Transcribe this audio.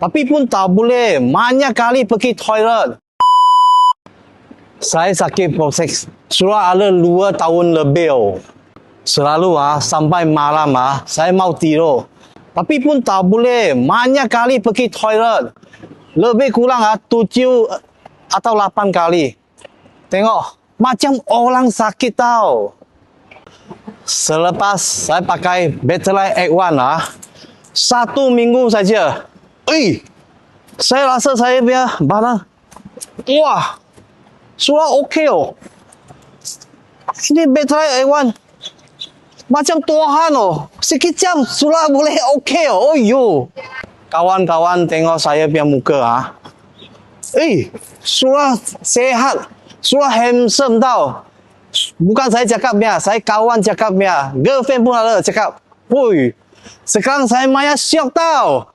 Tapi pun tak boleh. Banyak kali pergi toilet. Saya sakit prosek sudah ada dua tahun lebih. Oh. Selalu ah sampai malam ah saya mau tidur. Tapi pun tak boleh. Banyak kali pergi toilet. Lebih kurang ah tujuh atau lapan kali. Tengok macam orang sakit tau. Selepas saya pakai Betterlife Egg One ah, satu minggu saja. Eh, saya rasa saya punya badan, wah, sudah okey oh. Ini Betterlife Egg One, macam Tuhan oh. Sekejap sudah boleh okey oh. Oh yo. Kawan-kawan tengok saya punya muka ah. Eh, sudah sehat, sudah handsome tau. Bukan saya cakap ya, saya kawan cakap ya. Girlfriend pun ada cakap. Woi, sekarang saya maya syok tau.